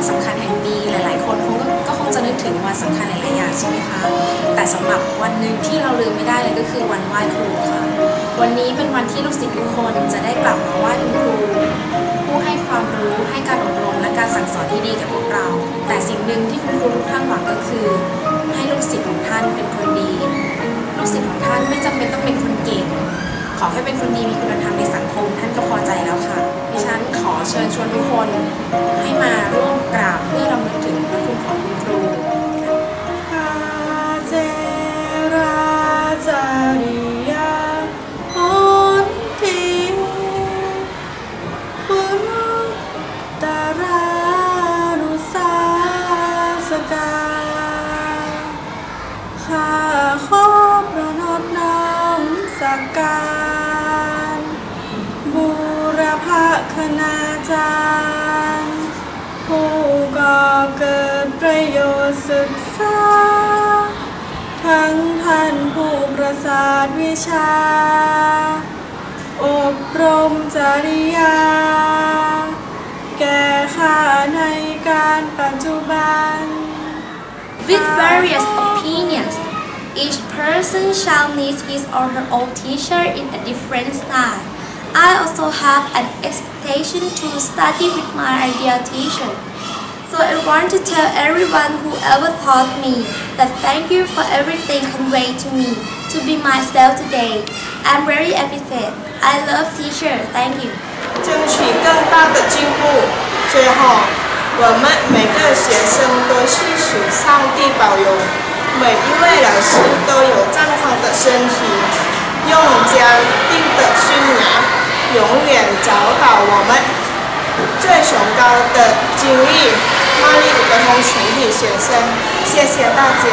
วันสำคัญแห่งปีหลาย ๆ คนคงก็คงจะนึกถึงวันสำคัญหลายๆอย่างใช่ไหมคะ แต่สำหรับวันหนึ่งที่เราลืมไม่ได้เลยก็คือวันไหว้ครูค่ะ วันนี้เป็นวันที่ลูกศิษย์ทุกคนจะได้กลับมาไหว้คุณครู ผู้ให้ความรู้ให้การอบรมและการสั่งสอนที่ดีกับพวกเรา แต่สิ่งหนึ่งที่คุณครูทุกท่านหวังก็คือ ให้ลูกศิษย์ของท่านเป็นคนดี ลูกศิษย์ของท่านไม่จำเป็นต้องเป็นคนเก่งขอแค่เป็นคนดีมีคุณธรรมในสัง คณาจารย์ ผู้ก่อเกิดประโยชน์ศึกษา ทั้งท่านผู้ประสาทวิชา อบรมจริยา แก่ข้าในการปัจจุบัน With various opinions, each person shall need his or her own teacher in a different style. I also have an expectation to study with my ideal teacher. So I want to tell everyone who ever taught me that thank you for everything conveyed to me to be myself today. I'm very appreciated. I love teacher. Thank you. 争取更大的进步。最后，我们每个学生都是属上帝保佑，每一位老师都有健康的身体，用坚定的信仰， 永远找到我们最崇高的经历。玛丽儿童全体学生，谢谢大家。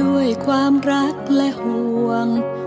ด้วยความรักและห่วง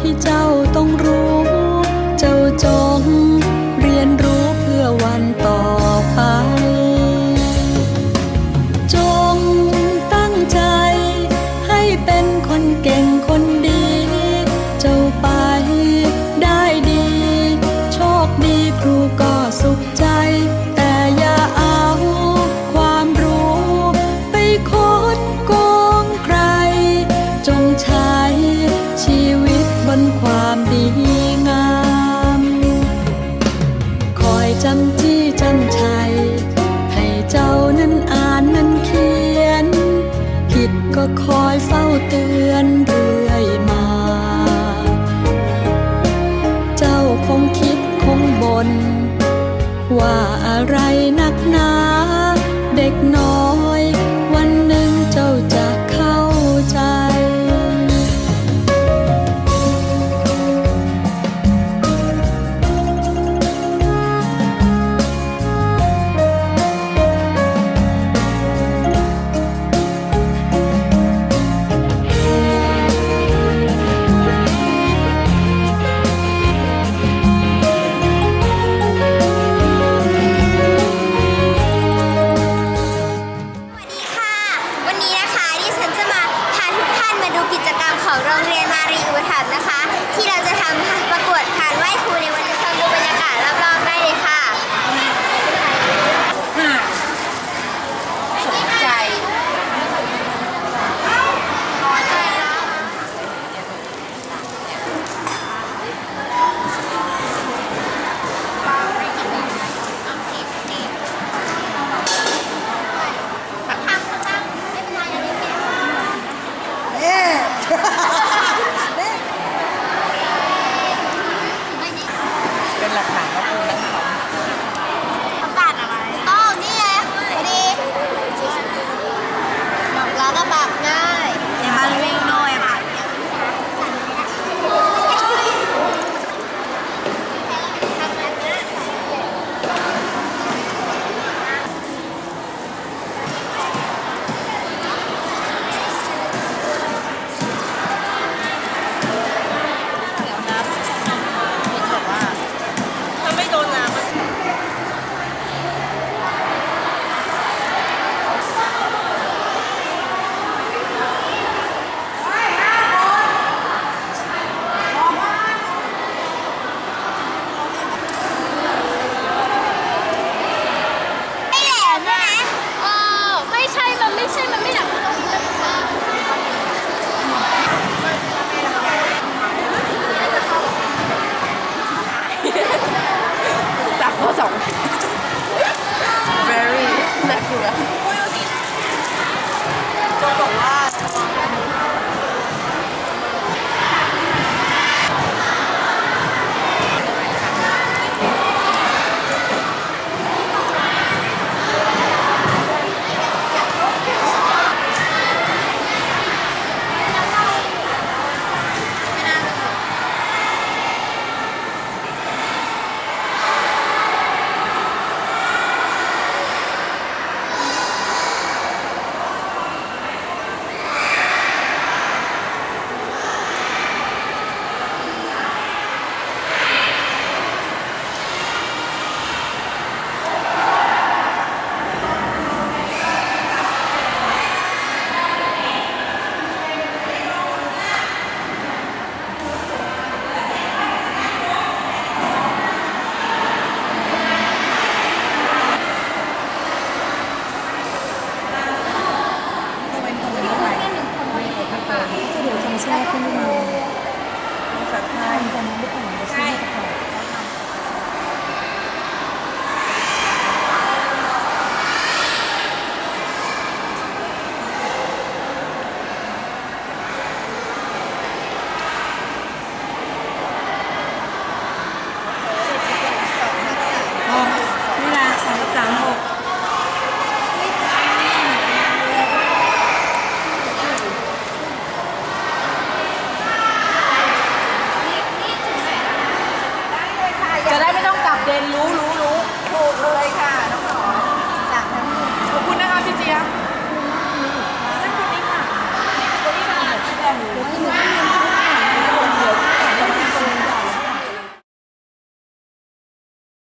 ที่เจ้า